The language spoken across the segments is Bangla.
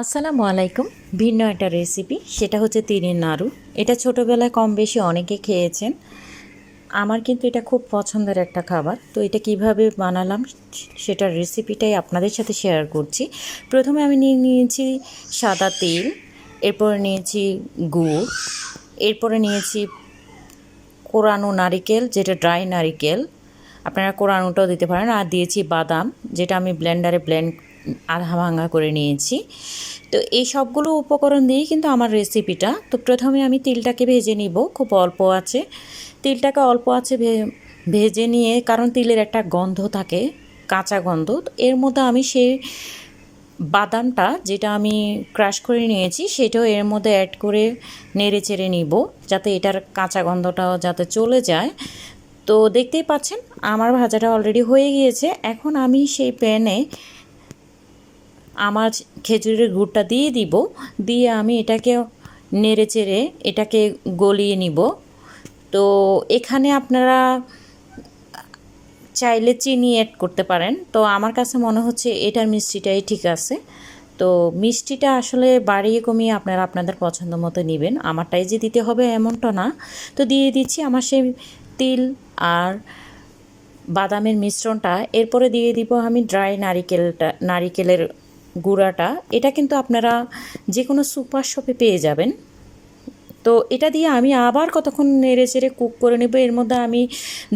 আসসালামু আলাইকুম। ভিন্ন একটা রেসিপি সেটা হচ্ছে তিলের নাড়ু। এটা ছোটোবেলায় কম বেশি অনেকে খেয়েছেন। আমার কিন্তু এটা খুব পছন্দের একটা খাবার। তো এটা কীভাবে বানালাম, সেটার রেসিপিটাই আপনাদের সাথে শেয়ার করছি। প্রথমে আমি নিয়ে নিয়েছি সাদা তেল, এরপরে নিয়েছি গুড়, এরপরে নিয়েছি কোরানো নারিকেল, যেটা ড্রাই নারিকেল। আপনারা কোরানোটাও দিতে পারেন। আর দিয়েছি বাদাম, যেটা আমি ব্লেন্ডারে ব্লেন্ড আধা ভাঙা করে নিয়েছি। তো এই সবগুলো উপকরণ দিয়েই কিন্তু আমার রেসিপিটা তো প্রথমে আমি তিলটাকে ভেজে নিব, খুব অল্প আছে। তিলটাকে অল্প আছে ভেজে নিয়ে, কারণ তিলের একটা গন্ধ থাকে, কাঁচা গন্ধ। এর মধ্যে আমি সেই বাদামটা যেটা আমি ক্রাশ করে নিয়েছি, সেটাও এর মধ্যে অ্যাড করে নেড়ে চেড়ে নিব, যাতে এটার কাঁচা গন্ধটাও যাতে চলে যায়। তো দেখতেই পাচ্ছেন, আমার ভাজাটা অলরেডি হয়ে গিয়েছে। এখন আমি সেই প্যানে আমার খেজুরের গুড়টা দিয়ে দিব। দিয়ে আমি এটাকে নেড়ে চেড়ে এটাকে গলিয়ে নিব। তো এখানে আপনারা চাইলে চিনি অ্যাড করতে পারেন। তো আমার কাছে মনে হচ্ছে এটার মিষ্টিটাই ঠিক আছে। তো মিষ্টিটা আসলে বাড়িয়ে কমিয়ে আপনারা আপনাদের পছন্দ মতো নেবেন। আমারটাই যে দিতে হবে এমনটা না। তো দিয়ে দিচ্ছি আমার সেই তিল আর বাদামের মিশ্রণটা। এরপরে দিয়ে দিব আমি ড্রাই নারিকেলটা নারিকেলের গুঁড়াটা, এটা কিন্তু আপনারা যে কোনো সুপার শপে পেয়ে যাবেন। তো এটা দিয়ে আমি আবার কতক্ষণ নেড়ে চেড়ে কুক করে নেব, এর মধ্যে আমি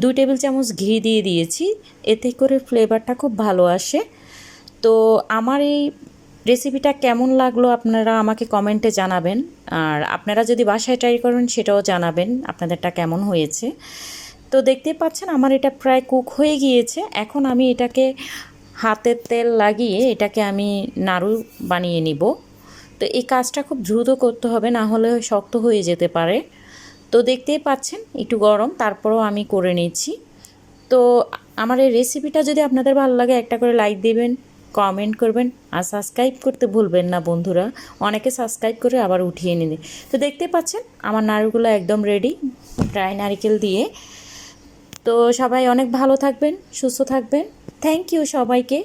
দুই টেবিল চামচ ঘি দিয়ে দিয়েছি। এতে করে ফ্লেভারটা খুব ভালো আসে। তো আমার এই রেসিপিটা কেমন লাগল আপনারা আমাকে কমেন্টে জানাবেন। আর আপনারা যদি বাসায় ট্রাই করেন সেটাও জানাবেন আপনাদেরটা কেমন হয়েছে। তো দেখতে পাচ্ছেন আমার এটা প্রায় কুক হয়ে গিয়েছে। এখন আমি এটাকে হাতের তেল লাগিয়ে এটাকে আমি নাড়ু বানিয়ে নিব। তো এই কাজটা খুব দ্রুত করতে হবে, না হলে শক্ত হয়ে যেতে পারে। তো দেখতেই পাচ্ছেন, একটু গরম, তারপরেও আমি করে নিচ্ছি। তো আমার এই রেসিপিটা যদি আপনাদের ভালো লাগে, একটা করে লাইক দেবেন কমেন্ট করবেন, আর সাবস্ক্রাইব করতে ভুলবেন না বন্ধুরা। অনেকে সাবস্ক্রাইব করে আবার উঠিয়ে নিন। তো দেখতে পাচ্ছেন, আমার নাড়ুগুলো একদম রেডি ড্রাই নারকেল দিয়ে। তো সবাই অনেক ভালো থাকবেন, সুস্থ থাকবেন। থ্যাংক ইউ সবাইকে।